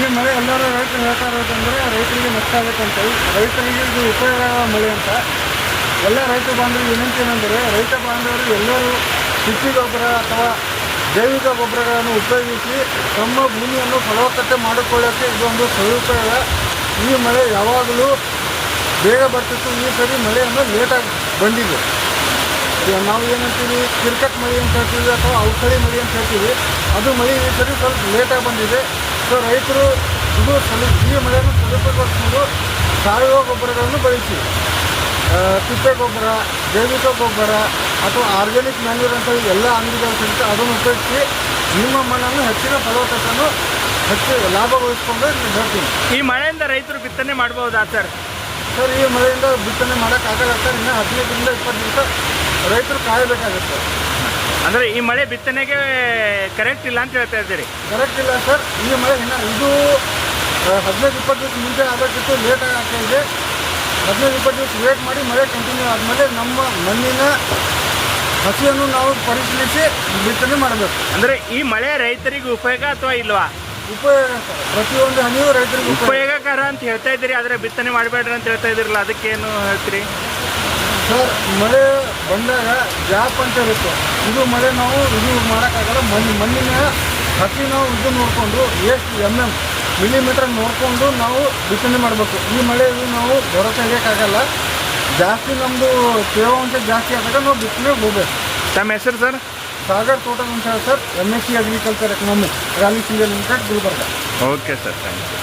ಈ ಮಳೆ ಎಲ್ಲರೂ ರೈತರು ಹೇಳ್ತಾ ಇರೋದಂದ್ರೆ ರೈತರಿಗೆ ನಷ್ಟ ಆಗುತ್ತಂತ ರೈತರಿಗೆ ಇದು ಉಪಯೋಗ ಮಳೆ ಅಂತ. ಎಲ್ಲ ರೈತ ಬಾಂಧವರು ವಿನಂತಿ ಏನಂದರೆ ರೈತ ಬಾಂಧವರು ಎಲ್ಲರೂ ಕೃಷಿ ಗೊಬ್ಬರ ಅಥವಾ ಜೈವಿಕ ಗೊಬ್ಬರಗಳನ್ನು ಉಪಯೋಗಿಸಿ ತಮ್ಮ ಭೂಮಿಯನ್ನು ಫಲವತ್ತತೆ ಮಾಡಿಕೊಳ್ಳೋಕ್ಕೆ ಇದೊಂದು ಸದುಪಯೋಗ. ಈ ಮಳೆ ಯಾವಾಗಲೂ ಬೇಗ ಬರ್ತಿತ್ತು. ಈ ಸರಿ ಮಳೆಯನ್ನು ಲೇಟಾಗಿ ಬಂದಿದೆ. ನಾವು ಏನಂತೀವಿ ಕಿರ್ಕಟ್ ಮಳೆ ಅಂತ ಹೇಳ್ತೀವಿ ಅಥವಾ ಔಷಧಿ ಮಳೆ ಅಂತ ಹೇಳ್ತೀವಿ. ಅದು ಮಳೆ ಈ ಸರಿ ಸ್ವಲ್ಪ ಲೇಟಾಗಿ ಬಂದಿದೆ. ಸೊ ರೈತರು ಇದು ಸಲ ಈ ಮಳೆಯನ್ನು ಸದುಪಯೋಗಪಡಿಸ್ಕೊಂಡು ಸಾವಯವ ಗೊಬ್ಬರಗಳನ್ನು ಬಳಸಿ. ತಿಪ್ಪೆ ಗೊಬ್ಬರ ಜೈವಿಕ ಗೊಬ್ಬರ ಅಥವಾ ಆರ್ಗ್ಯಾನಿಕ್ ಮ್ಯಾನ್ಯೂರ್ ಅಂತ ಎಲ್ಲ ಅಂಗಡಿಗಳು ಸಿಗುತ್ತೆ ಅದನ್ನು ಉಪಯೋಗಿಸಿ ನಿಮ್ಮ ಮಣ್ಣನ್ನು ಹೆಚ್ಚಿನ ಫಲವತ್ತತೆಯನ್ನು ಹೆಚ್ಚು ಲಾಭಗೊಳಿಸ್ಕೊಂಡು ನೀವು ಹೇಳ್ತೀನಿ. ಈ ಮಳೆಯಿಂದ ರೈತರು ಬಿತ್ತನೆ ಮಾಡ್ಬೋದಾ ಸರ್? ಸರ್ ಈ ಮಳೆಯಿಂದ ಬಿತ್ತನೆ ಮಾಡೋಕ್ಕಾಗಲ್ಲ ಸರ್. ಇನ್ನೂ ಹದಿನೈದರಿಂದ ಇಪ್ಪತ್ತು ದಿವಸ ರೈತರು ಕಾಯಬೇಕಾಗುತ್ತೆ. ಅಂದ್ರೆ ಈ ಮಳೆ ಬಿತ್ತನೆಗೆ ಕರೆಕ್ಟ್ ಇಲ್ಲ ಅಂತ ಹೇಳ್ತಾ ಇದ್ದೀರಿ. ಕರೆಕ್ಟ್ ಇಲ್ಲ ಸರ್ ಈ ಮಳೆ ಇನ್ನು ಇದು ಹದಿನೈದು ಇಪ್ಪತ್ತು ದಿವಸ ಮುಂಚೆ ಆಗಬೇಕಿತ್ತು ಲೇಟ್ ಆಗ್ತಾ ಇದೆ. ಹದಿನೈದು ಇಪ್ಪತ್ತು ದಿವಸ ವೇಟ್ ಮಾಡಿ ಮಳೆ ಕಂಟಿನ್ಯೂ ಆದಮೇಲೆ ನಮ್ಮ ಮಣ್ಣಿನ ಹಸಿಯನ್ನು ನಾವು ಪರಿಶೀಲಿಸಿ ಬಿತ್ತನೆ ಮಾಡಬೇಕು. ಅಂದ್ರೆ ಈ ಮಳೆ ರೈತರಿಗೆ ಉಪಯೋಗ ಅಥವಾ ಇಲ್ವಾ? ಉಪಯೋಗ ಪ್ರತಿಯೊಂದು ಹನಿಯೂ ರೈತರಿಗೆ ಉಪಯೋಗ ಉಪಯೋಗಕರ ಅಂತ ಹೇಳ್ತಾ ಇದ್ದೀರಿ ಆದರೆ ಬಿತ್ತನೆ ಮಾಡಬೇಡ್ರಿ ಅಂತ ಹೇಳ್ತಾ ಇದ್ದೀರಲ್ಲ ಅದಕ್ಕೇನು ಹೇಳ್ತೀರಿ? ಸರ್ ಮಳೆ ಬಂದಾಗ ಜಾಪ್ ಅಂತ ಇರುತ್ತೆ. ಇದು ಮಳೆ ನಾವು ಇದು ಮಾಡೋಕ್ಕಾಗಲ್ಲ. ಮಣ್ಣು ಮಣ್ಣಿನ ಹಸಿ ನಾವು ಇದು ನೋಡಿಕೊಂಡು ಎಷ್ಟು ಎಂ ಎಂ ಮಿಲಿಮೀಟರ್ ನೋಡಿಕೊಂಡು ನಾವು ಬಿತ್ತನೆ ಮಾಡಬೇಕು. ಈ ಮಳೆ ಇದು ನಾವು ಭರೋಸೆ ಹಿಡಿಯೋಕ್ಕಾಗಲ್ಲ ಜಾಸ್ತಿ ನಮ್ಮದು ತೇವಾಂಶ ಜಾಸ್ತಿ ಆದಾಗ ನಾವು ಬಿತ್ತನೆ ಹೋಗ್ಬೇಕು. ತಮ್ಮ ಹೆಸರು ಸರ್? ಸಾಗರ್ ಟೋಟಲ್ ಅಂತ ಹೇಳಿ sir M S C agriculture economics rally single limited Gulbarga. Okay sir thank you